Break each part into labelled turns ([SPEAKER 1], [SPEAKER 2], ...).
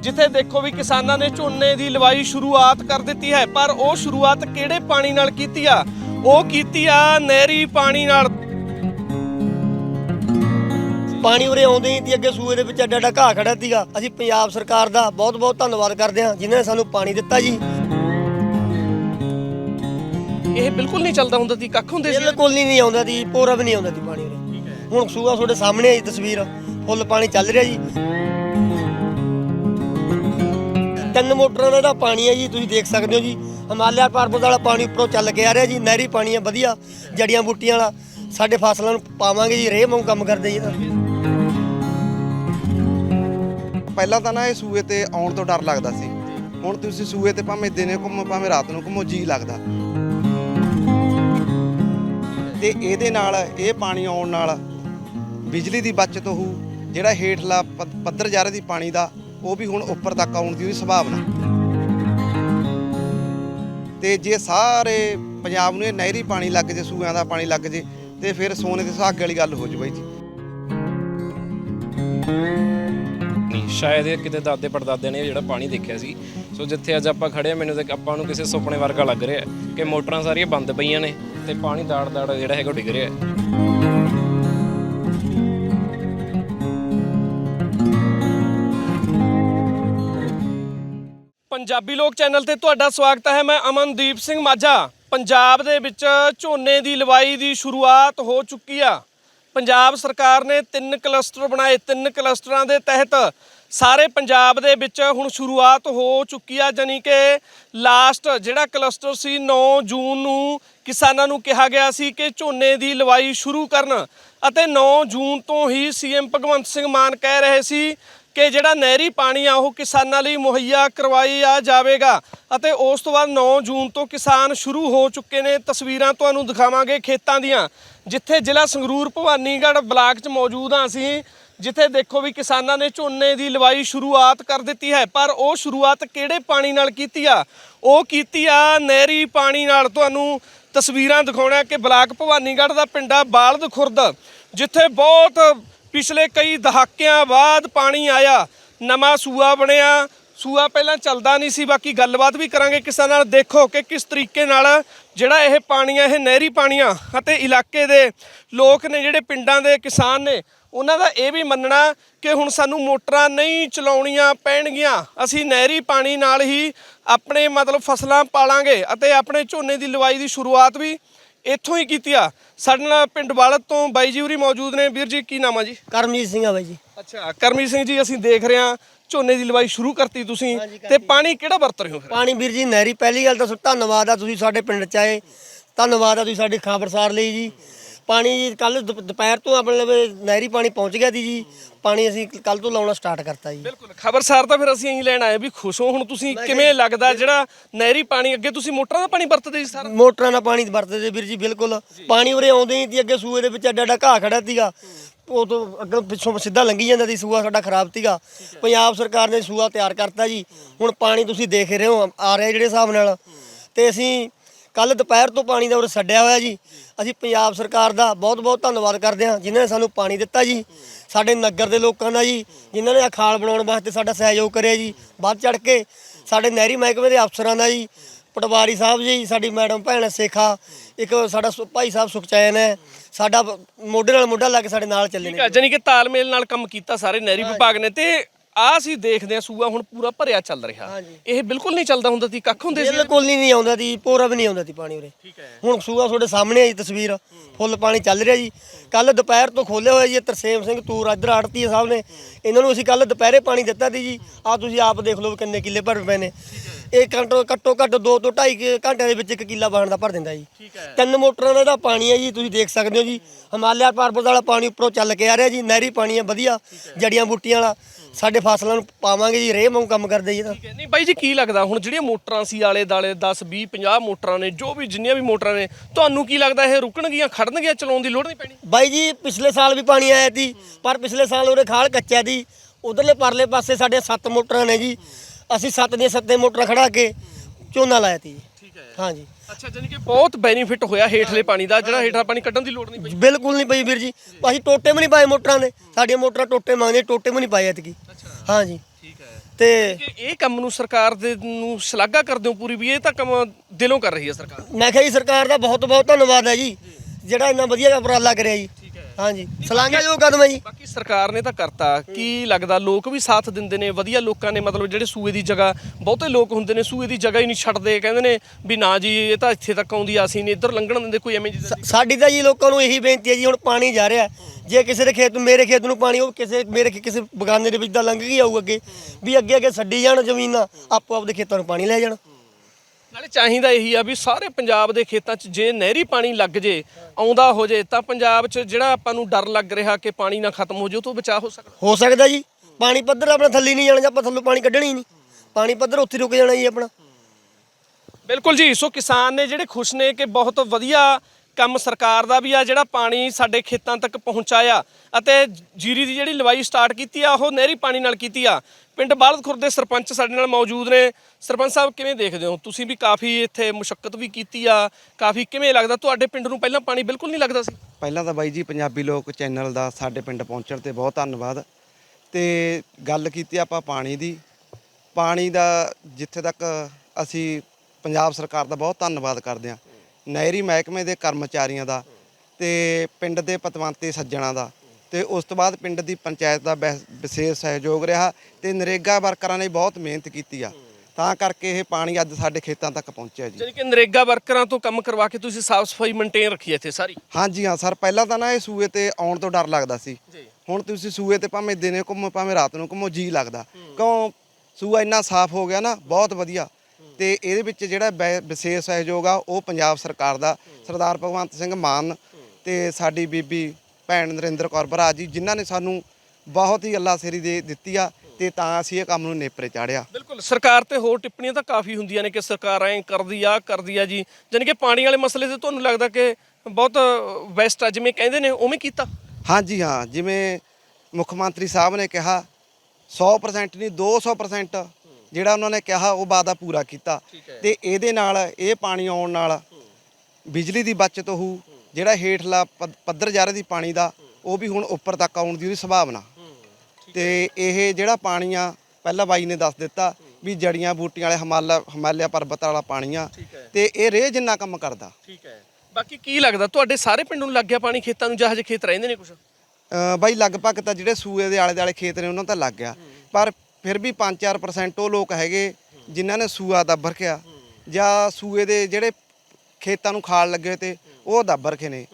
[SPEAKER 1] ਜਿੱਥੇ ਦੇਖੋ ਵੀ ਕਿਸਾਨਾਂ ਨੇ ਝੋਨੇ ਦੀ ਲਵਾਈ ਸ਼ੁਰੂਆਤ ਕਰ ਦਿੱਤੀ ਹੈ ਪਰ ਉਹ ਸ਼ੁਰੂਆਤ ਕਿਹੜੇ ਪਾਣੀ ਨਾਲ ਕੀਤੀ ਆ? ਉਹ ਕੀਤੀ ਆ ਨਹਿਰੀ ਪਾਣੀ ਨਾਲ।
[SPEAKER 2] ਪਾਣੀ ਉਰੇ ਆਉਂਦੇ ਹੀ ਤੀ ਅੱਗੇ ਸੂਏ ਦੇ ਵਿੱਚ ਐਡਾ ਐਡਾ ਘਾਹ ਖੜਾ ਸੀਗਾ। ਅਸੀਂ ਪੰਜਾਬ ਸਰਕਾਰ ਦਾ ਬਹੁਤ ਬਹੁਤ ਧੰਨਵਾਦ ਕਰਦੇ ਹਾਂ ਜਿਨ੍ਹਾਂ ਨੇ ਸਾਨੂੰ ਪਾਣੀ ਦਿੱਤਾ ਜੀ।
[SPEAKER 1] ਇਹ ਬਿਲਕੁਲ ਨਹੀਂ ਚੱਲਦਾ ਹੁੰਦਾ ਸੀ ਕੱਖ ਹੁੰਦੇ ਸੀ।
[SPEAKER 2] ਬਿਲਕੁਲ ਨਹੀਂ ਨਹੀਂ ਆਉਂਦਾ ਸੀ ਪੂਰਾ ਵੀ ਨਹੀਂ ਆਉਂਦਾ ਸੀ ਪਾਣੀ ਉਰੇ। ਹੁਣ ਸੂਆ ਤੁਹਾਡੇ ਸਾਹਮਣੇ ਆਈ ਤਸਵੀਰ। ਫੁੱਲ ਪਾਣੀ ਚੱਲ ਰਿਹਾ ਜੀ। ਤਿੰਨ ਮੋਟਰਾਂ ਦਾ ਪਾਣੀ ਹੈ ਜੀ, ਤੁਸੀਂ ਦੇਖ ਸਕਦੇ ਹੋ ਜੀ। ਹਿਮਾਲਿਆ ਪਰਬਤ ਵਾਲਾ ਪਾਣੀ ਉੱਪਰੋਂ ਚੱਲ ਕੇ ਆ ਰਿਹਾ ਜੀ। ਨਹਿਰੀ ਪਾਣੀ ਹੈ ਵਧੀਆ, ਜੜੀਆਂ ਬੂਟੀਆਂ ਵਾਲਾ। ਸਾਡੇ ਫਸਲਾਂ ਨੂੰ ਪਾਵਾਂਗੇ ਜੀ, ਰੇਹ ਵਾਂਗ ਕੰਮ ਕਰਦੇ ਜੀ ਇਹਦਾ।
[SPEAKER 3] ਪਹਿਲਾਂ ਤਾਂ ਨਾ ਇਹ ਸੂਏ ਤੇ ਆਉਣ ਤੋਂ ਡਰ ਲੱਗਦਾ ਸੀ। ਹੁਣ ਤੁਸੀਂ ਸੂਏ ਤੇ ਭਾਵੇਂ ਦਿਨੇ ਘੁੰਮੋ, ਭਾਵੇਂ ਰਾਤ ਨੂੰ ਘੁੰਮੋ, ਜੀ ਲੱਗਦਾ। ਤੇ ਇਹਦੇ ਨਾਲ, ਇਹ ਪਾਣੀ ਆਉਣ ਨਾਲ ਬਿਜਲੀ ਦੀ ਬਚਤ ਹੋਊ, ਜਿਹੜਾ ਹੇਠਲਾ ਪੱਧਰ ਜਾ ਰਿਹਾ ਦੀ ਪਾਣੀ ਦਾ, ਉਹ ਵੀ ਹੁਣ ਉੱਪਰ ਤੱਕ ਆਉਣ ਦੀ ਉਹਦੀ ਸੰਭਾਵਨਾ। ਤੇ ਜੇ ਸਾਰੇ ਪੰਜਾਬ ਨੂੰ ਇਹ ਨਹਿਰੀ ਪਾਣੀ ਲੱਗ ਜੇ ਸੂਆਂ ਦਾ ਪਾਣੀ ਲੱਗ ਜੇ, ਤੇ ਫਿਰ ਸੋਨੇ ਦੇ ਸੁਹਾਗੇ ਵਾਲੀ ਗੱਲ ਹੋ ਜੂ ਬਾਈ ਜੀ।
[SPEAKER 4] ਨਹੀਂ, ਸ਼ਾਇਦ ਇਹ ਕਿਤੇ ਦਾਦੇ ਪੜਦਾਦੇ ਨੇ ਜਿਹੜਾ ਪਾਣੀ ਦੇਖਿਆ ਸੀ। ਸੋ ਜਿੱਥੇ ਅੱਜ ਆਪਾਂ ਖੜੇ ਆ, ਮੈਨੂੰ ਤੇ ਆਪਾਂ ਨੂੰ ਕਿਸੇ ਸੁਪਨੇ ਵਰਗਾ ਲੱਗ ਰਿਹਾ ਕਿ ਮੋਟਰਾਂ ਸਾਰੀਆਂ ਬੰਦ ਪਈਆਂ ਨੇ ਤੇ ਪਾਣੀ ਦਾੜ ਦਾੜ ਜਿਹੜਾ ਹੈਗਾ ਉਹ ਡਿੱਗ ਰਿਹਾ
[SPEAKER 1] ਪੰਜਾਬੀ ਲੋਕ ਚੈਨਲ ਤੇ ਤੁਹਾਡਾ ਸਵਾਗਤ ਹੈ। ਮੈਂ ਅਮਨਦੀਪ ਸਿੰਘ ਮਾਝਾ। ਪੰਜਾਬ ਦੇ ਵਿੱਚ ਝੋਨੇ ਦੀ ਲਵਾਈ ਦੀ ਸ਼ੁਰੂਆਤ ਹੋ ਚੁੱਕੀ ਆ। ਪੰਜਾਬ ਸਰਕਾਰ ਨੇ ਤਿੰਨ ਕਲਸਟਰ ਬਣਾਏ। ਤਿੰਨ ਕਲਸਟਰਾਂ ਦੇ ਤਹਿਤ ਸਾਰੇ ਪੰਜਾਬ ਦੇ ਵਿੱਚ ਹੁਣ ਸ਼ੁਰੂਆਤ ਹੋ ਚੁੱਕੀ ਆ। ਜਾਨੀ ਕਿ ਲਾਸਟ ਜਿਹੜਾ ਕਲਸਟਰ ਸੀ 9 ਜੂਨ ਨੂੰ ਕਿਸਾਨਾਂ ਨੂੰ ਕਿਹਾ ਗਿਆ ਸੀ ਕਿ ਝੋਨੇ ਦੀ ਲਵਾਈ ਸ਼ੁਰੂ ਕਰਨ ਅਤੇ 9 ਜੂਨ ਤੋਂ ਹੀ ਸੀਐਮ ਭਗਵੰਤ ਸਿੰਘ ਮਾਨ ਕਹਿ ਰਹੇ ਸੀ ਕਿ ਜਿਹੜਾ ਨਹਿਰੀ ਪਾਣੀ ਆ, ਉਹ ਕਿਸਾਨਾਂ ਲਈ ਮੁਹੱਈਆ ਕਰਵਾਇਆ ਜਾਵੇਗਾ ਅਤੇ ਉਸ ਤੋਂ ਬਾਅਦ 9 ਜੂਨ ਤੋਂ ਕਿਸਾਨ ਸ਼ੁਰੂ ਹੋ ਚੁੱਕੇ ਨੇ। ਤਸਵੀਰਾਂ ਤੁਹਾਨੂੰ ਦਿਖਾਵਾਂਗੇ ਖੇਤਾਂ ਦੀਆਂ, ਜਿੱਥੇ ਜ਼ਿਲ੍ਹਾ ਸੰਗਰੂਰ, ਭਵਾਨੀਗੜ੍ਹ ਬਲਾਕ 'ਚ ਮੌਜੂਦ ਹਾਂ ਅਸੀਂ, ਜਿੱਥੇ ਦੇਖੋ ਵੀ ਕਿਸਾਨਾਂ ਨੇ ਝੋਨੇ ਦੀ ਲਵਾਈ ਸ਼ੁਰੂਆਤ ਕਰ ਦਿੱਤੀ ਹੈ। ਪਰ ਉਹ ਸ਼ੁਰੂਆਤ ਕਿਹੜੇ ਪਾਣੀ ਨਾਲ ਕੀਤੀ ਆ? ਉਹ ਕੀਤੀ ਆ ਨਹਿਰੀ ਪਾਣੀ ਨਾਲ। ਤੁਹਾਨੂੰ ਤਸਵੀਰਾਂ ਦਿਖਾਉਣਾ ਕਿ ਬਲਾਕ ਭਵਾਨੀਗੜ੍ਹ ਦਾ ਪਿੰਡਾ ਬਾਲਦ ਖੁਰਦ, ਜਿੱਥੇ ਬਹੁਤ ਪਿਛਲੇ ਕਈ ਦਹਾਕਿਆਂ ਬਾਅਦ ਪਾਣੀ ਆਇਆ, ਨਵਾਂ ਸੂਆ ਬਣਿਆ। ਸੂਆ ਪਹਿਲਾਂ ਚੱਲਦਾ ਨਹੀਂ ਸੀ, ਬਾਕੀ ਗੱਲਬਾਤ ਵੀ ਕਰਾਂਗੇ ਕਿਸਾਨਾਂ ਨਾਲ। ਦੇਖੋ ਕਿ ਕਿਸ ਤਰੀਕੇ ਨਾਲ ਜਿਹੜਾ ਇਹ ਪਾਣੀ ਆ ਇਹ ਨਹਿਰੀ ਪਾਣੀ ਆ ਅਤੇ ਇਲਾਕੇ ਦੇ ਲੋਕ ਨੇ, ਜਿਹੜੇ ਪਿੰਡਾਂ ਦੇ ਕਿਸਾਨ ਨੇ, ਉਹਨਾਂ ਦਾ ਇਹ ਵੀ ਮੰਨਣਾ ਕਿ ਹੁਣ ਸਾਨੂੰ ਮੋਟਰਾਂ ਨਹੀਂ ਚਲਾਉਣੀਆਂ ਪੈਣਗੀਆਂ। ਅਸੀਂ ਨਹਿਰੀ ਪਾਣੀ ਨਾਲ ਹੀ ਆਪਣੇ ਮਤਲਬ ਫਸਲਾਂ ਪਾਲਾਂਗੇ ਅਤੇ ਆਪਣੇ ਝੋਨੇ ਦੀ ਲਵਾਈ ਦੀ ਸ਼ੁਰੂਆਤ ਵੀ ਇੱਥੋਂ ਹੀ ਕੀਤੀ ਆ। ਸਾਡੇ ਨਾਲ ਪਿੰਡ ਵਾਲਦ ਤੋਂ ਬਾਈ ਜੀ ਉਰੀ ਮੌਜੂਦ ਨੇ। ਵੀਰ ਜੀ ਕੀ ਨਾਮ ਆ ਜੀ?
[SPEAKER 2] ਕਰਮਜੀਤ ਸਿੰਘ ਆ ਬਾਈ ਜੀ।
[SPEAKER 1] ਅੱਛਾ ਕਰਮਜੀਤ ਸਿੰਘ ਜੀ ਅਸੀਂ ਦੇਖ ਰਹੇ ਹਾਂ ਝੋਨੇ ਦੀ ਲਵਾਈ ਸ਼ੁਰੂ ਕਰਤੀ ਤੁਸੀਂ। ਤੇ ਪਾਣੀ ਕਿਹੜਾ ਵਰਤ ਰਹੇ ਹੋ ਫਿਰ?
[SPEAKER 2] ਪਾਣੀ ਵੀਰ ਜੀ ਨਹਿਰੀ ਪਹਿਲੀ ਗੱਲ ਤਾਂ ਸੋ ਧੰਨਵਾਦ ਆ ਤੁਸੀਂ ਸਾਡੇ ਪਿੰਡ ਚ ਆਏ। ਧੰਨਵਾਦ ਆ ਤੁਸੀਂ ਸਾਡੀ ਖਬਰਸਾਰ ਲਈ ਜੀ। ਪਾਣੀ ਕੱਲ ਦੁਪਹਿਰ ਤੋਂ ਆਪਣੇ ਲਵੇ ਨਹਿਰੀ ਪਾਣੀ ਪਹੁੰਚ ਗਿਆ ਦੀ ਜੀ। ਪਾਣੀ ਅਸੀਂ ਕੱਲ ਤੋਂ ਲਾਉਣਾ ਸਟਾਰਟ ਕਰਤਾ ਜੀ।
[SPEAKER 1] ਬਿਲਕੁਲ। ਖਬਰਸਾਰ ਤਾਂ ਫਿਰ ਅਸੀਂ ਇਹੀ ਲੈਣ ਆਏ ਵੀ ਖੁਸ਼ ਹੋ ਹੁਣ ਤੁਸੀਂ ਕਿਵੇਂ ਲੱਗਦਾ ਜਿਹੜਾ ਨਹਿਰੀ ਪਾਣੀ ਅੱਗੇ ਤੁਸੀਂ ਮੋਟਰਾਂ ਦਾ ਪਾਣੀ ਵਰਤਦੇ ਸੀ ਸਾਰਾ?
[SPEAKER 2] ਮੋਟਰਾਂ ਨਾਲ ਪਾਣੀ ਵਰਤਦੇ ਵੀਰ ਜੀ ਬਿਲਕੁਲ। ਪਾਣੀ ਉਰੇ ਆਉਂਦੇ ਹੀ ਤੀ ਅੱਗੇ ਸੂਏ ਦੇ ਵਿੱਚ ਐਡਾ ਐਡਾ ਘਾਹ ਖੜਾ ਸੀਗਾ। ਉਹ ਤੋਂ ਅੱਗੇ ਪਿੱਛੋਂ ਸਿੱਧਾ ਲੰਘੀ ਜਾਂਦਾ ਸੀ ਸੂਆ ਸਾਡਾ ਖਰਾਬ ਸੀਗਾ। ਪੰਜਾਬ ਸਰਕਾਰ ਨੇ ਸੂਆ ਤਿਆਰ ਕਰਤਾ ਜੀ। ਹੁਣ ਪਾਣੀ ਤੁਸੀਂ ਦੇਖ ਰਹੇ ਹੋ ਆ ਰਿਹਾ ਜਿਹੜੇ ਹਿਸਾਬ ਨਾਲ। ਤੇ ਅਸੀਂ ਕੱਲ ਦੁਪਹਿਰ ਤੋਂ ਪਾਣੀ ਦਾ ਉਰੇ ਛੱਡਿਆ ਹੋਇਆ ਜੀ। ਅਸੀਂ ਪੰਜਾਬ ਸਰਕਾਰ ਦਾ ਬਹੁਤ ਬਹੁਤ ਧੰਨਵਾਦ ਕਰਦੇ ਹਾਂ ਜਿਨ੍ਹਾਂ ਨੇ ਸਾਨੂੰ ਪਾਣੀ ਦਿੱਤਾ ਜੀ। ਸਾਡੇ ਨਗਰ ਦੇ ਲੋਕਾਂ ਦਾ ਜੀ ਜਿਨ੍ਹਾਂ ਨੇ ਖਾਲ ਬਣਾਉਣ ਵਾਸਤੇ ਸਾਡਾ ਸਹਿਯੋਗ ਕਰਿਆ ਜੀ। ਵੱਧ ਚੜ ਕੇ ਸਾਡੇ ਨਹਿਰੀ ਮਹਿਕਮੇ ਦੇ ਅਫਸਰਾਂ ਦਾ ਜੀ ਪਟਵਾਰੀ ਸਾਹਿਬ ਜੀ ਸਾਡੀ ਮੈਡਮ ਭੈਣ ਸੇਖਾ ਇੱਕ ਸਾਡਾ ਸੁ- ਭਾਈ ਸਾਹਿਬ ਸੁਖਚੈਨ ਹੈ। ਸਾਡਾ ਮੋਢੇ ਨਾਲ ਮੋਢਾ ਲਾ ਕੇ ਸਾਡੇ ਨਾਲ ਚੱਲੇ
[SPEAKER 1] ਠੀਕ
[SPEAKER 2] ਨੇ
[SPEAKER 1] ਹੈ ਜਾਨੀ ਕਿ ਤਾਲਮੇਲ ਨਾਲ ਕੰਮ ਕੀਤਾ ਸਾਰੇ ਨਹਿਰੀ ਵਿਭਾਗ ਨੇ ਤੇ ਆ ਅਸੀਂ ਦੇਖਦੇ ਆ ਸੂਆ ਹੁਣ ਪੂਰਾ ਭਰਿਆ ਚੱਲ ਰਿਹਾ।
[SPEAKER 2] ਹਾਂਜੀ।
[SPEAKER 1] ਇਹ ਬਿਲਕੁਲ ਨਹੀਂ ਚੱਲਦਾ ਹੁੰਦਾ ਸੀ ਕੱਖ ਹੁੰਦੇ ਸੀ।
[SPEAKER 2] ਬਿਲਕੁਲ ਨਹੀਂ ਨਹੀਂ ਆਉਂਦਾ ਸੀ ਪੂਰਾ ਵੀ ਨਹੀਂ ਆਉਂਦਾ ਸੀ ਪਾਣੀ ਉਰੇ। ਹੁਣ ਸੂਆ ਤੁਹਾਡੇ ਸਾਹਮਣੇ ਆਈ ਤਸਵੀਰ। ਫੁੱਲ ਪਾਣੀ ਚੱਲ ਰਿਹਾ ਜੀ। ਕੱਲ ਦੁਪਹਿਰ ਤੋਂ ਖੋਲੇ ਹੋਏ ਜੀ ਤਰਸੇਮ ਸਿੰਘ ਤੂਰ ਇੱਧਰ ਆੜਤੀ ਸਾਹਿਬ ਨੇ। ਇਹਨਾਂ ਨੂੰ ਅਸੀਂ ਕੱਲ ਦੁਪਹਿਰੇ ਪਾਣੀ ਦਿੱਤਾ ਸੀ ਜੀ। ਆ ਤੁਸੀਂ ਆਪ ਦੇਖ ਲਓ ਵੀ ਕਿੰਨੇ ਕਿੱਲੇ ਭਰ ਪਏ ਨੇ। ਇਹ ਘੰਟੋ ਘੱਟੋ ਘੱਟ 2 ਤੋਂ 2.5 ਘੰਟਿਆਂ ਦੇ ਵਿੱਚ ਇੱਕ ਕਿੱਲਾ ਬਾਣ ਦਾ ਭਰ ਦਿੰਦਾ ਜੀ। ਤਿੰਨ ਮੋਟਰਾਂ ਦਾ ਇਹਦਾ ਪਾਣੀ ਹੈ ਜੀ ਤੁਸੀਂ ਦੇਖ ਸਕਦੇ ਹੋ ਜੀ। ਹਿਮਾਲਿਆ ਪਰਬਤ ਵਾਲਾ ਪਾਣੀ ਉੱਪਰੋਂ ਚੱਲ ਕੇ ਆ ਰਿਹਾ ਜੀ ਨਹਿਰੀ ਪਾਣੀ ਹੈ ਵਧੀਆ। ਜੜੀਆਂ ਬੂਟੀਆਂ ਵਾਲਾ। ਸਾਡੇ ਫਸਲਾਂ ਨੂੰ ਪਾਵਾਂਗੇ ਜੀ ਰੇਹ ਵਾਂਗ ਕੰਮ ਕਰਦੇ ਜੀ ਇਹਦਾ।
[SPEAKER 1] ਠੀਕ ਹੈ। ਨਹੀਂ ਬਾਈ ਜੀ ਕੀ ਲੱਗਦਾ? ਹੁਣ ਜਿਹੜੀਆਂ ਮੋਟਰਾਂ ਸੀ ਆਲੇ ਦਾਲੇ 10 20 50 ਮੋਟਰਾਂ ਨੇ ਜੋ ਵੀ ਜਿੰਨੀਆਂ ਵੀ ਮੋਟਰਾਂ ਨੇ ਤੁਹਾਨੂੰ ਕੀ ਲੱਗਦਾ ਇਹ ਰੁਕਣਗੀਆਂ ਖੜਨਗੀਆਂ ਚਲਾਉਣ ਦੀ ਲੋੜ ਨਹੀਂ ਪੈਣੀ?
[SPEAKER 2] ਬਾਈ ਜੀ ਪਿਛਲੇ ਸਾਲ ਵੀ ਪਾਣੀ ਆਇਆ ਸੀ ਪਰ ਪਿਛਲੇ ਸਾਲ ਉਹਦੇ ਖਾਲ ਕੱਚਾ ਦੀ ਉਧਰਲੇ ਪਰਲੇ ਪਾਸੇ ਸਾਡੇ ਸੱਤ ਮੋਟਰਾਂ ਨੇ ਜੀ। ਅਸੀਂ ਸੱਤ ਦੀਆਂ ਸੱਤੇ ਮੋਟਰਾਂ ਖੜਾ ਕੇ ਝੋਨਾ ਲਾਇਆ ਸੀ ਜੀ।
[SPEAKER 1] ਹੈ।
[SPEAKER 2] ਹਾਂਜੀ।
[SPEAKER 1] ਅੱਛਾ ਜਾਨੀ ਕਿ ਬਹੁਤ ਬੈਨੀਫਿਟ ਹੋਇਆ ਹੇਠਲੇ ਪਾਣੀ ਦਾ ਜਿਹੜਾ ਹੇਠਾਂ ਪਾਣੀ ਕੱਢਣ ਦੀ ਲੋੜ ਨਹੀਂ ਪਈ।
[SPEAKER 2] ਬਿਲਕੁਲ ਨਹੀਂ ਪਈ ਵੀਰ ਜੀ। ਅਸੀਂ ਟੋਟੇ ਵੀ ਨਹੀਂ ਪਾਏ ਮੋਟਰਾਂ ਦੇ। ਸਾਡੀਆਂ ਮੋਟਰਾਂ ਟੋਟੇ ਮੰਗਦੇ ਟੋਟੇ ਵੀ ਨਹੀਂ ਪਾਏ ਐਤਕੀ। ਹਾਂਜੀ।
[SPEAKER 1] ਠੀਕ ਹੈ।
[SPEAKER 2] ਤੇ
[SPEAKER 1] ਇਹ ਕੰਮ ਨੂੰ ਸਰਕਾਰ ਦੇ ਨੂੰ ਸ਼ਲਾਘਾ ਕਰਦੇ ਹੋ ਪੂਰੀ ਵੀ ਇਹ ਤਾਂ ਕੰਮ ਦਿਲੋਂ ਕਰ ਰਹੀ ਹੈ ਸਰਕਾਰ।
[SPEAKER 2] ਮੈਂ ਕਿਹਾ ਜੀ ਸਰਕਾਰ ਦਾ ਬਹੁਤ ਬਹੁਤ ਧੰਨਵਾਦ ਹੈ ਜੀ। ਜਿਹੜਾ ਇੰਨਾ ਵਧੀਆ ਉਪਰਾਲਾ ਕਰਿਆ ਜੀ। ਹਾਂਜੀ। ਸਲਾਘਾਯੋਗ ਕਦਮ ਹੈ ਜੀ।
[SPEAKER 1] ਬਾਕੀ ਸਰਕਾਰ ਨੇ ਤਾਂ ਕਰਤਾ ਕੀ ਲੱਗਦਾ ਲੋਕ ਵੀ ਸਾਥ ਦਿੰਦੇ ਨੇ ਵਧੀਆ ਲੋਕਾਂ ਨੇ ਮਤਲਬ ਜਿਹੜੇ ਸੂਏ ਦੀ ਜਗ੍ਹਾ ਬਹੁਤੇ ਲੋਕ ਹੁੰਦੇ ਨੇ ਸੂਏ ਦੀ ਜਗ੍ਹਾ ਹੀ ਨਹੀਂ ਛੱਡਦੇ ਕਹਿੰਦੇ ਨੇ ਵੀ ਨਾ ਜੀ ਇਹ ਤਾਂ ਇੱਥੇ ਤੱਕ ਆਉਂਦੀ ਆ ਅਸੀਂ ਨਹੀਂ ਇੱਧਰ ਲੰਘਣ ਦਿੰਦੇ ਕੋਈ ਐਵੇਂ ਜੀ
[SPEAKER 2] ਸਾਡੀ ਤਾਂ ਜੀ ਲੋਕਾਂ ਨੂੰ ਇਹੀ ਬੇਨਤੀ ਹੈ ਜੀ ਹੁਣ ਪਾਣੀ ਜਾ ਰਿਹਾ। ਜੇ ਕਿਸੇ ਦੇ ਖੇਤ ਮੇਰੇ ਖੇਤ ਨੂੰ ਪਾਣੀ ਉਹ ਕਿਸੇ ਮੇਰੇ ਕਿਸੇ ਬਗਾਨੇ ਦੇ ਵਿੱਚ ਤਾਂ ਲੰਘ ਗਈ ਆਊ ਅੱਗੇ। ਵੀ ਅੱਗੇ ਅੱਗੇ ਛੱਡੀ ਜਾਣ ਜ਼ਮੀਨਾਂ ਆਪੋ ਆਪਦੇ ਖੇਤਾਂ ਨੂੰ ਪਾਣੀ ਲੈ ਜਾਣ।
[SPEAKER 1] ਨਾਲੇ ਚਾਹੀਦਾ ਇਹੀ ਆ ਵੀ ਸਾਰੇ ਪੰਜਾਬ ਦੇ ਖੇਤਾਂ 'ਚ ਜੇ ਨਹਿਰੀ ਪਾਣੀ ਲੱਗ ਜੇ ਆਉਂਦਾ ਹੋ ਜੇ ਤਾਂ ਪੰਜਾਬ 'ਚ ਜਿਹੜਾ ਆਪਾਂ ਨੂੰ ਡਰ ਲੱਗ ਰਿਹਾ ਕਿ ਪਾਣੀ ਨਾ ਖਤਮ ਹੋ ਜੇ ਉਹ ਤੋਂ ਬਚਾਅ ਹੋ ਸਕਦਾ।
[SPEAKER 2] ਹੋ ਸਕਦਾ ਜੀ। ਪਾਣੀ ਪੱਧਰ ਆਪਣਾ ਥੱਲੇ ਨਹੀਂ ਜਾਣਾ ਜੇ ਆਪਾਂ ਥੱਲੋਂ ਪਾਣੀ ਕੱਢਣਾ ਨਹੀਂ। ਪਾਣੀ ਪੱਧਰ ਉੱਥੇ ਰੁਕ ਜਾਣਾ ਜੀ ਆਪਣਾ।
[SPEAKER 1] ਬਿਲਕੁਲ ਜੀ ਸੋ ਕਿਸਾਨ ਨੇ ਜਿਹੜੇ ਖੁਸ਼ ਨੇ ਕਿ ਬਹੁਤ ਵਧੀਆ ਕੰਮ ਸਰਕਾਰ ਦਾ ਵੀ ਆ, ਜਿਹੜਾ ਪਾਣੀ ਸਾਡੇ ਖੇਤਾਂ ਤੱਕ ਪਹੁੰਚਾਇਆ ਅਤੇ ਜੀਰੀ ਦੀ ਜਿਹੜੀ ਲਵਾਈ ਸਟਾਰਟ ਕੀਤੀ ਆ, ਉਹ ਨਹਿਰੀ ਪਾਣੀ ਨਾਲ ਕੀਤੀ ਆ। ਪਿੰਡ ਬਾਲਦ ਦੇ ਸਰਪੰਚ ਸਾਡੇ ਨਾਲ ਮੌਜੂਦ ਨੇ। ਸਰਪੰਚ ਸਾਹਿਬ, ਕਿਵੇਂ ਦੇਖਦੇ ਹੋ? ਤੁਸੀਂ ਵੀ ਕਾਫੀ ਇੱਥੇ ਮੁਸ਼ਕਲ ਵੀ ਕੀਤੀ ਆ, ਕਾਫੀ ਕਿਵੇਂ ਲੱਗਦਾ? ਤੁਹਾਡੇ ਪਿੰਡ ਨੂੰ ਪਹਿਲਾਂ ਪਾਣੀ ਬਿਲਕੁਲ ਨਹੀਂ ਲੱਗਦਾ ਸੀ।
[SPEAKER 3] ਪਹਿਲਾਂ ਤਾਂ ਬਾਈ ਜੀ, ਪੰਜਾਬੀ ਲੋਕ ਚੈਨਲ ਦਾ ਸਾਡੇ ਪਿੰਡ ਪਹੁੰਚਣ ਤੇ ਬਹੁਤ ਧੰਨਵਾਦ। ਤੇ ਗੱਲ ਕੀਤੀ ਆਪਾਂ ਪਾਣੀ ਦੀ। ਪਾਣੀ ਦਾ ਜਿੱਥੇ ਤੱਕ ਅਸੀਂ ਪੰਜਾਬ ਸਰਕਾਰ ਦਾ ਬਹੁਤ ਧੰਨਵਾਦ ਕਰਦੇ ਹਾਂ। ਨਹਿਰੀ ਮਹਿਕਮੇ ਦੇ ਕਰਮਚਾਰੀਆਂ ਦਾ ਤੇ ਪਿੰਡ ਦੇ ਪਤਵੰਤੇ ਸੱਜਣਾ ਦਾ। ਤੇ ਉਸ ਤੋਂ ਬਾਅਦ ਪਿੰਡ ਦੀ ਪੰਚਾਇਤ ਦਾ ਵਿਸ਼ੇਸ਼ ਸਹਿਯੋਗ ਰਿਹਾ ਤੇ ਨਰੇਗਾ ਵਰਕਰਾਂ ਨੇ ਬਹੁਤ ਮਿਹਨਤ ਕੀਤੀ ਆ। ਤਾਂ ਕਰਕੇ ਇਹ ਪਾਣੀ ਅੱਜ ਸਾਡੇ ਖੇਤਾਂ ਤੱਕ ਪਹੁੰਚਿਆ ਜੀ।
[SPEAKER 1] ਜਾਣੀ ਕਿ ਨਰੇਗਾ ਵਰਕਰਾਂ ਤੋਂ ਕੰਮ ਕਰਵਾ ਕੇ ਤੁਸੀਂ ਸਾਫ਼ ਸਫ਼ਾਈ ਮੇਨਟੇਨ ਰੱਖੀ ਹੈ ਇੱਥੇ ਸਾਰੀ?
[SPEAKER 3] ਹਾਂਜੀ ਹਾਂ ਸਰ ਪਹਿਲਾਂ ਤਾਂ ਨਾ ਇਹ ਸੂਏ ਤੇ ਆਉਣ ਤੋਂ ਡਰ ਲੱਗਦਾ ਸੀ।
[SPEAKER 1] ਜੀ।
[SPEAKER 3] ਹੁਣ ਤੁਸੀਂ ਸੂਏ ਤੇ ਭਾਵੇਂ ਦਿਨੇ ਘੁੰਮੋ ਭਾਵੇਂ ਰਾਤ ਨੂੰ ਘੁੰਮੋ ਜੀ ਲੱਗਦਾ। ਕਿਉਂ? ਸੂਆ ਇੰਨਾ ਸਾਫ਼ ਹੋ ਗਿਆ ਨਾ ਬਹੁਤ ਵਧੀਆ। ਤੇ ਇਹਦੇ ਵਿੱਚ ਜਿਹੜਾ ਬੈ- ਵਿਸ਼ੇਸ਼ ਸਹਿਯੋਗ ਆ ਉਹ ਪੰਜਾਬ ਸਰਕਾਰ ਦਾ ਸਰਦਾਰ ਭਗਵੰਤ ਸਿੰਘ ਮਾਨ ਤੇ ਸਾਡੀ ਬੀਬੀ ਭੈਣ ਨਰਿੰਦਰ ਕੌਰ ਭਰਾ ਜੀ ਜਿਨ੍ਹਾਂ ਨੇ ਸਾਨੂੰ ਬਹੁਤ ਹੀ ਅੱਲਾ ਸੇਰੀ ਦੇ ਦਿੱਤੀ ਆ ਤੇ ਤਾਂ ਅਸੀਂ ਇਹ ਕੰਮ ਨੂੰ ਨੇਪਰੇ ਚਾੜਿਆ।
[SPEAKER 1] ਬਿਲਕੁਲ ਸਰਕਾਰ ਤੇ ਹੋਰ ਟਿੱਪਣੀਆਂ ਤਾਂ ਕਾਫੀ ਹੁੰਦੀਆਂ ਨੇ ਕਿ ਸਰਕਾਰ ਐਂ ਕਰਦੀ ਆ ਕਰਦੀ ਆ ਜੀ। ਜਾਣੀ ਕਿ ਪਾਣੀ ਵਾਲੇ ਮਸਲੇ ਤੇ ਤੁਹਾਨੂੰ ਲੱਗਦਾ ਕਿ ਬਹੁਤ ਬੈਸਟ ਆ ਜਿਵੇਂ ਕਹਿੰਦੇ ਨੇ ਉਵੇਂ ਕੀਤਾ?
[SPEAKER 3] ਹਾਂਜੀ ਹਾਂ ਜਿਵੇਂ ਮੁੱਖ ਮੰਤਰੀ ਸਾਹਿਬ ਨੇ ਕਿਹਾ 100% ਨਹੀਂ 200% ਜਿਹੜਾ ਉਹਨਾਂ ਨੇ ਕਿਹਾ ਉਹ ਵਾਅਦਾ ਪੂਰਾ ਕੀਤਾ। ਤੇ ਇਹਦੇ ਨਾਲ ਇਹ ਪਾਣੀ ਆਉਣ ਨਾਲ ਬਿਜਲੀ ਦੀ ਬਚਤ ਹੋਊ ਜਿਹੜਾ ਹੇਠਲਾ ਪੱਧ- ਪੱਧਰ ਜਾ ਰਿਹਾ ਦੀ ਪਾਣੀ ਦਾ ਉਹ ਵੀ ਹੁਣ ਉੱਪਰ ਤੱਕ ਆਉਣ ਦੀ ਉਹਦੀ ਸੰਭਾਵਨਾ। ਤੇ ਇਹ ਜਿਹੜਾ ਪਾਣੀ ਆ ਪਹਿਲਾਂ ਬਾਈ ਨੇ ਦੱਸ ਦਿੱਤਾ ਵੀ ਜੜੀਆਂ ਬੂਟੀਆਂ ਵਾਲੇ ਹਿਮਾਲਾ ਹਿਮਾਲਿਆ ਪਰਬਤ ਵਾਲਾ ਪਾਣੀ ਆ ਤੇ ਇਹ ਰੇਹ ਜਿੰਨਾ ਕੰਮ ਕਰਦਾ।
[SPEAKER 1] ਠੀਕ ਹੈ। ਬਾਕੀ ਕੀ ਲੱਗਦਾ ਤੁਹਾਡੇ ਸਾਰੇ ਪਿੰਡ ਨੂੰ ਲੱਗ ਗਿਆ ਪਾਣੀ ਖੇਤਾਂ ਨੂੰ ਜਿਹੋ ਜਿਹੇ ਖੇਤ ਰਹਿੰਦੇ ਨੇ ਕੁਝ
[SPEAKER 3] ਅ, ਬਾਈ ਲਗਭਗ ਤਾਂ ਜਿਹੜੇ ਸੂਏ ਦੇ ਆਲੇ ਦੁਆਲੇ ਖੇਤ ਨੇ ਉਹਨਾਂ ਤਾਂ ਲੱਗ ਗਿਆ। ਪਰ ਫਿਰ ਵੀ 5-4% ਉਹ ਲੋਕ ਹੈਗੇ ਜਿਨ੍ਹਾਂ ਨੇ ਸੂਆ ਦੱਬ ਰਖਿਆ ਜਾਂ ਸੂਏ ਦੇ ਜਿਹੜੇ ਖੇਤਾਂ ਨੂੰ ਖਾਲ ਲੱਗੇ ਤੇ ਉਹ ਦੱਬ ਰਖੇ ਨੇ।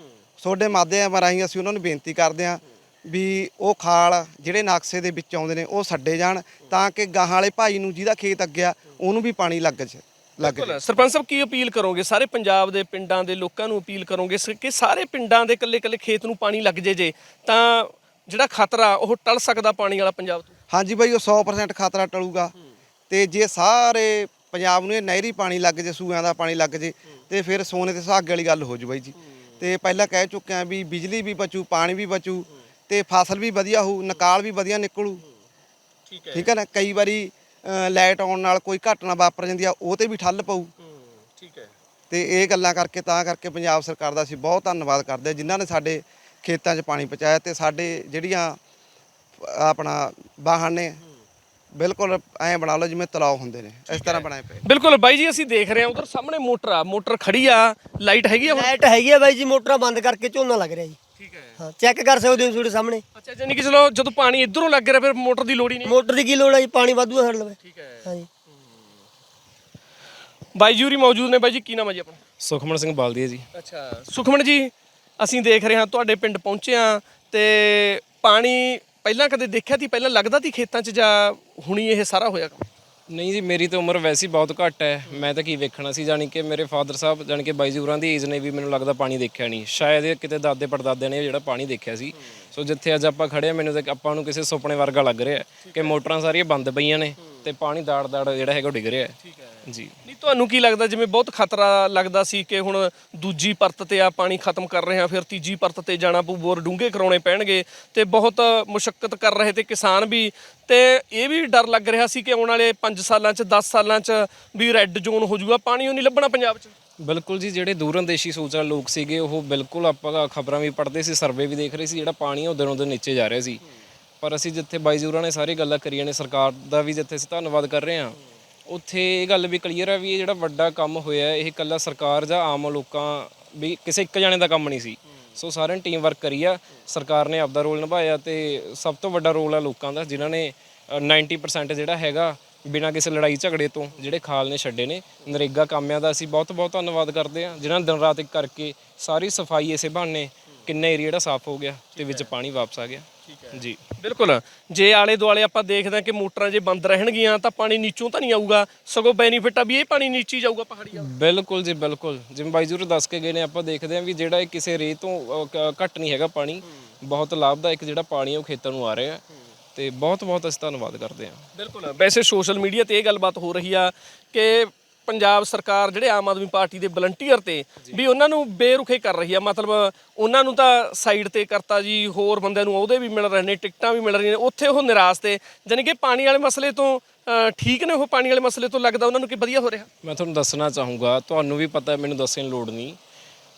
[SPEAKER 3] ਤੁਹਾਡੇ ਮਾਧਿਅਮ ਰਾਹੀਂ ਅਸੀਂ ਉਹਨਾਂ ਨੂੰ ਬੇਨਤੀ ਕਰਦੇ ਹਾਂ ਵੀ ਉਹ ਖਾਲ ਜਿਹੜੇ ਨਕਸ਼ੇ ਦੇ ਵਿੱਚ ਆਉਂਦੇ ਨੇ ਉਹ ਛੱਡੇ ਜਾਣ ਤਾਂ ਕਿ ਗਾਹਾਂ ਵਾਲੇ ਭਾਈ ਨੂੰ ਜਿਹਦਾ ਖੇਤ ਅੱਗਿਆ ਉਹਨੂੰ ਵੀ ਪਾਣੀ ਲੱਗ ਚ ਲੱਗ।
[SPEAKER 1] ਬਿਲਕੁਲ। ਸਰਪੰਚ ਸਾਹਿਬ ਕੀ ਅਪੀਲ ਕਰੋਗੇ? ਸਾਰੇ ਪੰਜਾਬ ਦੇ ਪਿੰਡਾਂ ਦੇ ਲੋਕਾਂ ਨੂੰ ਅਪੀਲ ਕਰੋਗੇ ਕਿ ਸਾਰੇ ਪਿੰਡਾਂ ਦੇ ਇਕੱਲੇ-ਇਕੱਲੇ ਖੇਤ ਨੂੰ ਪਾਣੀ ਲੱਗ ਜੇ ਜੇ ਤਾਂ ਜਿਹੜਾ ਖਤਰਾ ਉਹ ਟਲ ਸਕਦਾ ਪਾਣੀ ਵਾਲਾ ਪੰਜਾਬ ਤੋਂ?
[SPEAKER 3] ਹਾਂਜੀ ਬਾਈ ਉਹ 100% ਖਤਰਾ ਟਲੂਗਾ। ਤੇ ਜੇ ਸਾਰੇ ਪੰਜਾਬ ਨੂੰ ਇਹ ਨਹਿਰੀ ਪਾਣੀ ਲੱਗ ਜੇ ਸੂਆਂ ਦਾ ਪਾਣੀ ਲੱਗ ਜੇ ਤੇ ਫਿਰ ਸੋਨੇ ਤੇ ਸੁਹਾਗੇ ਵਾਲੀ ਗੱਲ ਹੋ ਜੂ ਬਾਈ ਜੀ। ਤੇ ਪਹਿਲਾਂ ਕਹਿ ਚੁੱਕੇ ਆ ਵੀ ਬਿਜਲੀ ਵੀ ਬਚੂ ਪਾਣੀ ਵੀ ਬਚੂ ਤੇ ਫਸਲ ਵੀ ਵਧੀਆ ਹੋਊ ਨਿਕਾਲ ਵੀ ਵਧੀਆ ਨਿਕਲੂ।
[SPEAKER 1] ਠੀਕ
[SPEAKER 3] ਠੀਕ ਹੈ ਨਾ? ਕਈ ਵਾਰੀ ਲਾਈਟ ਆਉਣ ਨਾਲ ਕੋਈ ਘਟਨਾ ਵਾਪਰ ਜਾਂਦੀ ਆ ਉਹ ਤੇ ਵੀ ਠੱਲ ਪਊ।
[SPEAKER 1] ਠੀਕ ਹੈ।
[SPEAKER 3] ਤੇ ਇਹ ਗੱਲਾਂ ਕਰਕੇ ਤਾਂ ਕਰਕੇ ਪੰਜਾਬ ਸਰਕਾਰ ਦਾ ਅਸੀਂ ਬਹੁਤ ਧੰਨਵਾਦ ਕਰਦੇ ਜਿਨ੍ਹਾਂ ਨੇ ਸਾਡੇ ਖੇਤਾਂ 'ਚ ਪਾਣੀ ਪਹੁੰਚਾਇਆ ਤੇ ਸਾਡੇ ਜਿਹੜੀਆਂ ਆਪਣਾ ਵਾਹਨ ਨੇ ਬਿਲਕੁਲ ਐਂ ਬਣਾ ਲਓ ਜਿਵੇਂ ਤਲਾਅ ਹੁੰਦੇ ਨੇ ਇਸ ਤਰ੍ਹਾਂ ਬਣਾਏ ਪਏ।
[SPEAKER 1] ਬਿਲਕੁਲ ਬਾਈ ਜੀ ਅਸੀਂ ਦੇਖ ਰਹੇ ਹਾਂ ਉਧਰ ਸਾਹਮਣੇ ਮੋਟਰ ਆ ਮੋਟਰ ਖੜੀ ਆ ਲਾਈਟ ਹੈਗੀ ਆ ਹੁਣ?
[SPEAKER 2] ਲਾਈਟ ਹੈਗੀ ਆ ਬਾਈ ਜੀ ਮੋਟਰਾਂ ਬੰਦ ਕਰਕੇ ਝੋਨਾ ਲੱਗ ਰਿਹਾ ਜੀ।
[SPEAKER 1] ਠੀਕ ਹੈ।
[SPEAKER 2] ਹਾਂ ਚੈੱਕ ਕਰ ਸਕਦੇ ਹੋ ਤੁਹਾਡੇ ਸਾਹਮਣੇ।
[SPEAKER 1] ਅੱਛਾ ਜਾਨੀ ਕਿ ਚਲੋ ਜਦੋਂ ਪਾਣੀ ਇਧਰੋਂ ਲੱਗ ਰਿਹਾ ਫਿਰ ਮੋਟਰ ਦੀ ਲੋੜ ਹੀ ਨਹੀਂ।
[SPEAKER 2] ਮੋਟਰ ਦੀ ਕੀ ਲੋੜ ਹੈ ਜੀ ਪਾਣੀ ਵਾਧੂ ਆ ਸਾਡੇ ਲਵੇ।
[SPEAKER 1] ਠੀਕ ਹੈ।
[SPEAKER 2] ਹਾਂਜੀ
[SPEAKER 1] ਬਾਈ ਜੂਰੀ ਮੌਜੂਦ ਨੇ ਬਾਈ ਜੀ ਕੀ ਨਾਮ ਹੈ ਜੀ ਆਪਣਾ?
[SPEAKER 4] ਸੁਖਮਨ ਸਿੰਘ ਬਾਲਦੀਆ ਜੀ।
[SPEAKER 1] ਅੱਛਾ ਸੁਖਮਨ ਜੀ ਅਸੀਂ ਦੇਖ ਰਹੇ ਹਾਂ ਤੁਹਾਡੇ ਪਿੰਡ ਪਹੁੰਚੇ ਹਾਂ ਤੇ ਪਾਣੀ ਪਹਿਲਾਂ ਕਦੇ ਦੇਖਿਆ ਸੀ ਪਹਿਲਾਂ ਲੱਗਦਾ ਸੀ ਖੇਤਾਂ 'ਚ ਜਾਂ ਹੁਣੀ ਇਹ ਸਾਰਾ ਹੋਇਆ ਕੰਮ?
[SPEAKER 4] ਨਹੀਂ ਜੀ, ਮੇਰੀ ਤਾਂ ਉਮਰ ਵੈਸੇ ਹੀ ਬਹੁਤ ਘੱਟ ਹੈ। ਮੈਂ ਤਾਂ ਕੀ ਵੇਖਣਾ ਸੀ, ਜਾਣੀ ਕਿ ਮੇਰੇ ਫਾਦਰ ਸਾਹਿਬ, ਜਾਣੀ ਕਿ ਬਾਈ ਜੀ ਦੀ ਏਜ ਨੇ ਵੀ ਮੈਨੂੰ ਲੱਗਦਾ ਪਾਣੀ ਦੇਖਿਆ ਨਹੀਂ। ਸ਼ਾਇਦ ਇਹ ਕਿਤੇ ਦਾਦੇ ਪੜਦਾਦੇ ਨੇ ਜਿਹੜਾ ਪਾਣੀ ਦੇਖਿਆ ਸੀ। ਸੋ ਜਿੱਥੇ ਅੱਜ ਆਪਾਂ ਖੜੇ ਆ ਮੈਨੂੰ ਤਾਂ ਆਪਾਂ ਨੂੰ ਕਿਸੇ ਸੁਪਨੇ ਵਰਗਾ ਲੱਗ ਰਿਹਾ ਕਿ ਮੋਟਰਾਂ ਸਾਰੀਆਂ ਬੰਦ ਪਈਆਂ ਨੇ। ਤੇ ਪਾਣੀ ਦਾੜ ਦਾੜ ਜਿਹੜਾ ਹੈਗਾ ਉਹ ਡਿੱਗ ਰਿਹਾ ਹੈ। ਜੀ।
[SPEAKER 1] ਨਹੀਂ ਤੁਹਾਨੂੰ ਕੀ ਲੱਗਦਾ ਜਿਵੇਂ ਬਹੁਤ ਖਤਰਾ ਲੱਗਦਾ ਸੀ ਕਿ ਹੁਣ ਦੂਜੀ ਪਰਤ ਤੇ ਆ ਪਾਣੀ ਖਤਮ ਕਰ ਰਹੇ ਆ ਫਿਰ ਤੀਜੀ ਪਰਤ ਤੇ ਜਾਣਾ ਪਊ ਬੋਰ ਡੂੰਘੇ ਕਰਾਉਣੇ ਪੈਣਗੇ ਤੇ ਬਹੁਤ ਮੁਸ਼ਕਲ ਕਰ ਰਹੇ ਤੇ ਕਿਸਾਨ ਵੀ। ਤੇ ਇਹ ਵੀ ਡਰ ਲੱਗ ਰਿਹਾ ਸੀ ਕਿ ਆਉਣ ਵਾਲੇ 5 ਸਾਲਾਂ ਚ 10 ਸਾਲਾਂ ਚ ਵੀ ਰੈੱਡ ਜ਼ੋਨ ਹੋ ਜਾਊਗਾ ਪਾਣੀ ਉਹ ਨਹੀਂ ਲੱਭਣਾ ਪੰਜਾਬ ਚ?
[SPEAKER 4] ਬਿਲਕੁਲ ਜੀ ਜਿਹੜੇ ਦੂਰਅੰਦੇਸ਼ੀ ਸੋਚ ਵਾਲੇ ਲੋਕ ਸੀਗੇ ਉਹ ਬਿਲਕੁਲ ਆਪਾਂ ਖਬਰਾਂ ਵੀ ਪੜ੍ਹਦੇ ਸੀ ਸਰਵੇ ਵੀ ਦੇਖ ਰਹੇ ਸੀ ਜਿਹੜਾ ਪਾਣੀ ਉਹ ਦਿਨੋਂ ਦਿਨ ਨੀਚੇ ਜਾ ਰਿਹਾ ਸੀ। ਪਰ ਅਸੀਂ ਜਿੱਥੇ ਬਾਈ ਜੂਰਾਂ ਨੇ ਸਾਰੀ ਗੱਲਾਂ ਕਰੀਆਂ ਨੇ ਸਰਕਾਰ ਦਾ ਵੀ ਜਿੱਥੇ ਅਸੀਂ ਧੰਨਵਾਦ ਕਰ ਰਹੇ ਹਾਂ ਉੱਥੇ ਇਹ ਗੱਲ ਵੀ ਕਲੀਅਰ ਹੈ ਵੀ ਇਹ ਜਿਹੜਾ ਵੱਡਾ ਕੰਮ ਹੋਇਆ ਹੈ, ਇਹ ਇਕੱਲਾ ਸਰਕਾਰ ਜਾਂ ਆਮ ਲੋਕਾਂ ਵੀ ਕਿਸੇ ਇੱਕ ਜਣੇ ਦਾ ਕੰਮ ਨਹੀਂ ਸੀ। ਸੋ ਸਾਰਿਆਂ ਨੇ ਟੀਮ ਵਰਕ ਕਰੀ ਆ ਸਰਕਾਰ ਨੇ ਆਪਦਾ ਰੋਲ ਨਿਭਾਇਆ ਤੇ ਸਭ ਤੋਂ ਵੱਡਾ ਰੋਲ ਆ ਲੋਕਾਂ ਦਾ ਜਿਨ੍ਹਾਂ ਨੇ ਅ, 90% ਜਿਹੜਾ ਹੈਗਾ ਬਿਨਾਂ ਕਿਸੇ ਲੜਾਈ ਝਗੜੇ ਤੋਂ ਜਿਹੜੇ ਖਾਲ ਨੇ ਛੱਡੇ ਨੇ ਨਰੇਗਾ ਕਾਮਿਆਂ ਦਾ ਅਸੀਂ ਬਹੁਤ ਬਹੁਤ ਧੰਨਵਾਦ ਕਰਦੇ ਹਾਂ ਜਿਨ੍ਹਾਂ ਨੇ ਦਿਨ ਰਾਤ ਇੱਕ ਕਰਕੇ ਸਾਰੀ ਸਫ਼ਾਈ ਇਸੇ ਬਹਾਨੇ ਕਿੰਨਾ ਏਰੀਆ ਜਿਹੜਾ ਸਾਫ਼ ਹੋ ਗਿਆ ਤੇ ਵਿੱਚ ਪਾਣੀ ਵਾਪਸ ਆ ਗਿਆ। ਜੀ।
[SPEAKER 1] ਬਿਲਕੁਲ। ਜੇ ਆਲੇ ਦੁਆਲੇ ਆਪਾਂ ਦੇਖਦੇ ਹਾਂ ਕਿ ਮੋਟਰਾਂ ਜੇ ਬੰਦ ਰਹਿਣਗੀਆਂ ਤਾਂ ਪਾਣੀ ਨੀਚੋਂ ਤਾਂ ਨਹੀਂ ਆਊਗਾ। ਸਗੋਂ ਬੈਨੀਫਿਟ ਆ ਵੀ ਇਹ ਪਾਣੀ ਨੀਚੀ ਜਾਊਗਾ ਪਹਾੜੀ ਵੱਲ
[SPEAKER 4] ਬਿਲਕੁਲ ਜੀ ਬਿਲਕੁਲ। ਜਿਵੇਂ ਬਾਈ ਜੂਰ ਦੱਸ ਕੇ ਗਏ ਨੇ ਆਪਾਂ ਦੇਖਦੇ ਹਾਂ ਵੀ ਜਿਹੜਾ ਇਹ ਕਿਸੇ ਰੇਤ ਤੋਂ ਅ, ਕ- ਘੱਟ ਨਹੀਂ ਹੈਗਾ ਪਾਣੀ। ਬਹੁਤ ਲਾਭਦਾਇਕ ਜਿਹੜਾ ਪਾਣੀ ਹੈ ਉਹ ਖੇਤਾਂ ਨੂੰ ਆ ਰਿਹਾ ਤੇ ਬਹੁਤ ਬਹੁਤ ਅਸੀਂ ਧੰਨਵਾਦ ਕਰਦੇ ਹਾਂ।
[SPEAKER 1] ਬਿਲਕੁਲ। ਵੈਸੇ ਸੋਸ਼ਲ ਮੀਡੀਆ ਤੇ ਇਹ ਗੱਲਬਾਤ ਹੋ ਰਹੀ ਆ ਕਿ ਪੰਜਾਬ ਸਰਕਾਰ ਜਿਹੜੇ ਆਮ ਆਦਮੀ ਪਾਰਟੀ ਦੇ ਵਲੰਟੀਅਰ ਤੇ ਵੀ ਉਹਨਾਂ ਨੂੰ ਬੇਰੁਖੇ ਕਰ ਰਹੀ ਆ। ਮਤਲਬ ਉਹਨਾਂ ਨੂੰ ਤਾਂ ਸਾਈਡ ਤੇ ਕਰਤਾ ਜੀ ਹੋਰ ਬੰਦਿਆਂ ਨੂੰ ਉਹਦੇ ਵੀ ਮਿਲ ਰਹੇ ਨੇ ਟਿਕਟਾਂ ਵੀ ਮਿਲ ਰਹੀਆਂ ਨੇ। ਉੱਥੇ ਉਹ ਨਿਰਾਸ਼ ਤੇ ਜਾਣੀ ਕਿ ਪਾਣੀ ਵਾਲੇ ਮਸਲੇ ਤੋਂ ਠੀਕ ਨੇ ਉਹ ਪਾਣੀ ਵਾਲੇ ਮਸਲੇ ਤੋਂ ਲੱਗਦਾ ਉਹਨਾਂ ਨੂੰ ਕਿ ਵਧੀਆ ਹੋ ਰਿਹਾ?
[SPEAKER 4] ਮੈਂ ਤੁਹਾਨੂੰ ਦੱਸਣਾ ਚਾਹੂੰਗਾ ਤੁਹਾਨੂੰ ਵੀ ਪਤਾ ਮੈਨੂੰ ਦੱਸਣ ਲੋੜ ਨਹੀਂ।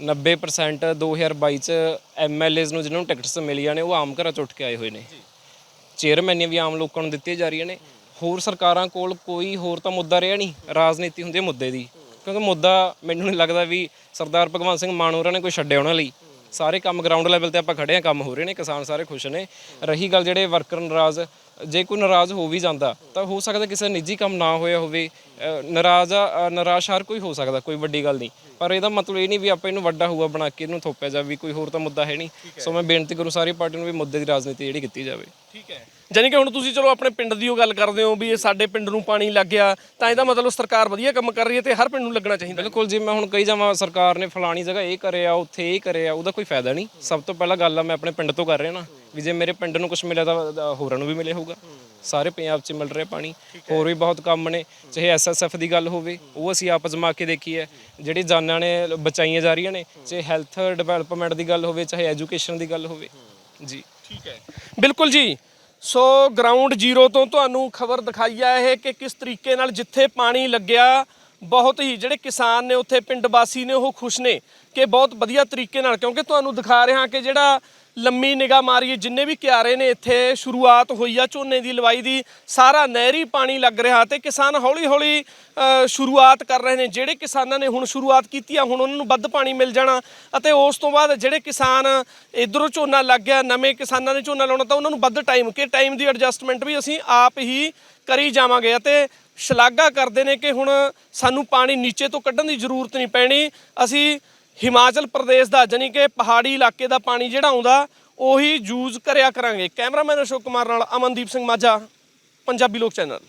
[SPEAKER 4] 90% 2022 ਚ ਐਮਐਲਏਜ਼ ਨੂੰ ਜਿਨ੍ਹਾਂ ਨੂੰ ਟਿਕਟਸ ਮਿਲੀਆਂ ਨੇ ਉਹ ਆਮ ਘਰਾਂ ਚ ਉੱਠ ਕੇ ਆਏ ਹੋਏ ਨੇ। ਚੇਅਰਮੈਨੀਆਂ ਵੀ ਆਮ ਲੋਕਾਂ ਨੂੰ ਦਿੱਤੀਆਂ ਜਾ ਰਹੀਆਂ ਨੇ। ਹੋਰ ਸਰਕਾਰਾਂ ਕੋਲ ਕੋਈ ਹੋਰ ਤਾਂ ਮੁੱਦਾ ਰਿਹਾ ਨਹੀਂ ਰਾਜਨੀਤੀ ਹੁੰਦੀ ਹੈ ਮੁੱਦੇ ਦੀ। ਕਿਉਂਕਿ ਮੁੱਦਾ ਮੈਨੂੰ ਨਹੀਂ ਲੱਗਦਾ ਵੀ ਸਰਦਾਰ ਭਗਵੰਤ ਸਿੰਘ ਮਾਨ ਹੋਰਾਂ ਨੇ ਕੋਈ ਛੱਡਿਆ ਉਹਨਾਂ ਲਈ। ਸਾਰੇ ਕੰਮ ਗਰਾਊਂਡ ਲੈਵਲ ਤੇ ਆਪਾਂ ਖੜੇ ਆ ਕੰਮ ਹੋ ਰਹੇ ਨੇ ਕਿਸਾਨ ਸਾਰੇ ਖੁਸ਼ ਨੇ। ਰਹੀ ਗੱਲ ਜਿਹੜੇ ਵਰਕਰ ਨਾਰਾਜ਼ ਜੇ ਕੋਈ ਨਾਰਾਜ਼ ਹੋ ਵੀ ਜਾਂਦਾ ਤਾਂ ਹੋ ਸਕਦਾ ਕਿਸੇ ਨਿੱਜੀ ਕੰਮ ਨਾ ਹੋਇਆ ਹੋਵੇ। ਨਾਰਾਜ਼ ਨਿਰਾਸ਼ ਹਰ ਕੋਈ ਹੋ ਸਕਦਾ ਕੋਈ ਵੱਡੀ ਗੱਲ ਨਹੀਂ। ਪਰ ਇਹਦਾ ਮਤਲਬ ਇਹ ਨਹੀਂ ਵੀ ਆਪਾਂ ਇਹਨੂੰ ਵੱਡਾ ਹੋਊਗਾ ਬਣਾ ਕੇ ਇਹਨੂੰ ਥੋਪਿਆ ਜਾਵੇ ਵੀ ਕੋਈ ਹੋਰ ਤਾਂ ਮੁੱਦਾ ਹੈ ਨਹੀਂ। ਸੋ ਮੈਂ ਬੇਨਤੀ ਕਰੂੰ ਸਾਰੀ ਪਾਰਟੀ ਨੂੰ ਵੀ ਮੁੱਦੇ ਦੀ ਰਾਜਨੀਤੀ ਜਿਹੜੀ ਕੀਤੀ ਜਾਵੇ।
[SPEAKER 1] ਠੀਕ ਹੈ। ਜਾਨੀ ਕਿ ਹੁਣ ਤੁਸੀਂ ਚਲੋ ਆਪਣੇ ਪਿੰਡ ਦੀ ਉਹ ਗੱਲ ਕਰਦੇ ਹੋ ਵੀ ਇਹ ਸਾਡੇ ਪਿੰਡ ਨੂੰ ਪਾਣੀ ਲੱਗ ਗਿਆ ਤਾਂ ਇਹਦਾ ਮਤਲਬ ਸਰਕਾਰ ਵਧੀਆ ਕੰਮ ਕਰ ਰਹੀ ਹੈ ਤੇ ਹਰ ਪਿੰਡ ਨੂੰ ਲੱਗਣਾ ਚਾਹੀਦਾ।
[SPEAKER 4] ਬਿਲਕੁਲ ਜੀ ਮੈਂ ਹੁਣ ਕਹੀ ਜਾਵਾਂ ਸਰਕਾਰ ਨੇ ਫਲਾਣੀ ਜਗ੍ਹਾ ਇਹ ਕਰਿਆ ਉੱਥੇ ਇਹ ਕਰਿਆ ਉਹਦਾ ਕੋਈ ਫਾਇਦਾ ਨਹੀਂ। ਸਭ ਤੋਂ ਪਹਿਲਾਂ ਗੱਲ ਆ ਮੈਂ ਆਪਣੇ ਪਿੰਡ ਤੋਂ ਕਰ ਰਿਹਾ ਨਾ ਵੀ ਜੇ ਮੇਰੇ ਪਿੰਡ ਨੂੰ ਕੁਝ ਮਿਲਿਆ ਤਾਂ ਹੋਰਾਂ ਨੂੰ ਵੀ ਮਿਲੇ ਹੋਊਗਾ। ਸਾਰੇ ਪੰਜਾਬ 'ਚ ਮਿਲ ਰਿਹਾ ਪਾਣੀ ਹੋਰ ਵੀ ਬਹੁਤ ਕੰਮ ਨੇ ਚਾਹੇ ਐਸਐਸਐਫ ਦੀ ਗੱਲ ਹੋਵੇ ਉਹ ਅਸੀਂ ਆਪ ਅਜ਼ਮਾ ਕੇ ਦੇਖੀ ਹੈ ਜਿਹੜੀ ਜਾਨਾਂ ਨੇ ਬਚਾਈਆਂ ਜਾ ਰਹੀਆਂ ਨੇ ਚਾਹੇ ਹੈਲਥ ਡਿਵੈਲਪਮੈਂਟ ਦੀ ਗੱਲ ਹੋਵੇ ਚਾਹੇ ਐਜੂਕੇਸ਼ਨ ਦੀ ਗੱਲ ਹੋਵੇ। ਜੀ।
[SPEAKER 1] ਠੀਕ ਹੈ। ਬਿਲਕੁਲ ਜੀ। ਸੋ ਗਰਾਊਂਡ ਜ਼ੀਰੋ ਤੋਂ ਤੁਹਾਨੂੰ ਖਬਰ ਦਿਖਾਈ ਆ ਇਹ ਕਿ ਕਿਸ ਤਰੀਕੇ ਨਾਲ ਜਿੱਥੇ ਪਾਣੀ ਲੱਗਿਆ, ਬਹੁਤ ਹੀ ਜਿਹੜੇ ਕਿਸਾਨ ਨੇ ਉੱਥੇ ਪਿੰਡ ਵਾਸੀ ਨੇ ਉਹ ਖੁਸ਼ ਨੇ ਕਿ ਬਹੁਤ ਵਧੀਆ ਤਰੀਕੇ ਨਾਲ, ਕਿਉਂਕਿ ਤੁਹਾਨੂੰ ਦਿਖਾ ਰਿਹਾ ਕਿ ਜਿਹੜਾ ਲੰਮੀ ਨਿਗਾਹ ਮਾਰੀਏ, ਜਿੰਨੇ ਵੀ ਕਿਆਰੇ ਨੇ ਇੱਥੇ ਸ਼ੁਰੂਆਤ ਹੋਈ ਆ, ਝੋਨੇ ਦੀ ਲਵਾਈ ਦੀ, ਸਾਰਾ ਨਹਿਰੀ ਪਾਣੀ ਲੱਗ ਰਿਹਾ ਤੇ ਕਿਸਾਨ ਹੌਲੀ ਹੌਲੀ ਸ਼ੁਰੂਆਤ ਕਰ ਰਹੇ ਨੇ। ਜਿਹੜੇ ਕਿਸਾਨਾਂ ਨੇ ਹੁਣ ਸ਼ੁਰੂਆਤ ਕੀਤੀ ਆ, ਹੁਣ ਉਹਨਾਂ ਨੂੰ ਵੱਧ ਪਾਣੀ ਮਿਲ ਜਾਣਾ ਅਤੇ ਉਸ ਤੋਂ ਬਾਅਦ ਜਿਹੜੇ ਕਿਸਾਨ ਇਧਰੋਂ ਝੋਨਾ ਲੱਗ ਗਿਆ, ਨਵੇਂ ਕਿਸਾਨਾਂ ਨੇ ਝੋਨਾ ਲਾਉਣਾ, ਤਾਂ ਉਹਨਾਂ ਨੂੰ ਵੱਧ ਟਾਈਮ ਕਿ ਟਾਈਮ ਦੀ ਐਡਜਸਟਮੈਂਟ ਵੀ ਅਸੀਂ ਆਪ ਹੀ ਕਰੀ ਜਾਵਾਂਗੇ ਅਤੇ ਸ਼ਲਾਘਾ ਕਰਦੇ ਨੇ ਕਿ ਹੁਣ ਸਾਨੂੰ ਪਾਣੀ ਨੀਚੇ ਤੋਂ ਕੱਢਣ ਦੀ ਜ਼ਰੂਰਤ ਨਹੀਂ ਪੈਣੀ। ਅਸੀਂ ਹਿਮਾਚਲ ਪ੍ਰਦੇਸ਼ ਦਾ ਜਾਨੀ ਕਿ ਪਹਾੜੀ ਇਲਾਕੇ ਦਾ ਪਾਣੀ ਜਿਹੜਾ ਆਉਂਦਾ, ਉਹੀ ਯੂਜ਼ ਕਰਿਆ ਕਰਾਂਗੇ। ਕੈਮਰਾਮੈਨ ਅਸ਼ੋਕ ਕੁਮਾਰ ਨਾਲ ਅਮਨਦੀਪ ਸਿੰਘ ਮਾਝਾ, ਪੰਜਾਬੀ ਲੋਕ ਚੈਨਲ।